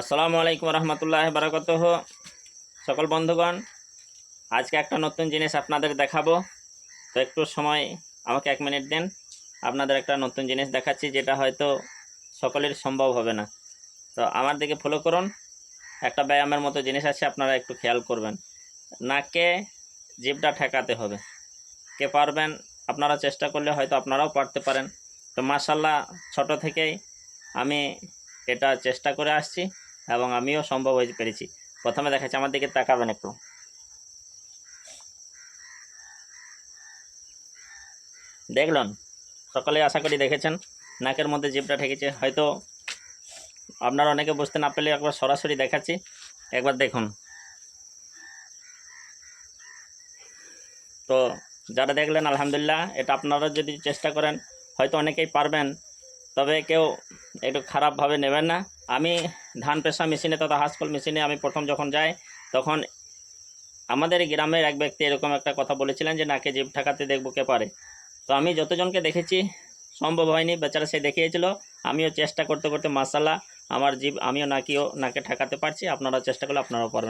আসসালামু আলাইকুম রহমতুল্লাহ বারাকত সকল বন্ধুগণ, আজকে একটা নতুন জিনিস আপনাদের দেখাবো। তো একটু সময় আমাকে এক মিনিট দেন, আপনাদের একটা নতুন জিনিস দেখাচ্ছি যেটা হয়তো সকলের সম্ভব হবে না। তো আমার দিকে ফলো করুন, একটা ব্যায়ামের মতো জিনিস আছে, আপনারা একটু খেয়াল করবেন। নাকে জিভটা ঠেকাতে হবে। কে পারবেন, আপনারা চেষ্টা করলে হয়তো আপনারাও পারতে পারেন। তো মাসাল্লাহ ছোট থেকেই আমি এটা চেষ্টা করে আসছি। এবং আমিও সম্ভব হয়ে পেরেছি। প্রথমে দেখাচ্ছি, আমার দিকে তাকাবেন একটু। দেখলেন? সকলে আশা করি দেখেছেন। নাকের মধ্যে জিভটা ঠেকেছে। হয়তো আপনারা অনেকে বুঝতে না পেলে একবার সরাসরি দেখাচ্ছি। একবার দেখুন। তো যারা দেখলেন, আলহামদুলিল্লাহ, এটা আপনারা যদি চেষ্টা করেন, হয়তো অনেকেই পারবেন। তবে কেউ একটু খারাপভাবে নেবেন না। আমি ধান পেশা মেশিনে তথা হাসকল মেশিনে আমি প্রথম যখন যাই, তখন আমাদের গ্রামের এক ব্যক্তি এরকম একটা কথা বলেছিলেন যে, নাকে জীব ঠেকাতে দেখব কে পারে? তো আমি যতজনকে দেখেছি, সম্ভব হয়নি, বেচারা সে দেখিয়েছিল, আমিও চেষ্টা করতে করতে মাসাল্লাহ আমার জীব আমিও নাকিও নাকে ঠেকাতে পারছি আপনারা চেষ্টা করলে আপনারাও পারবেন।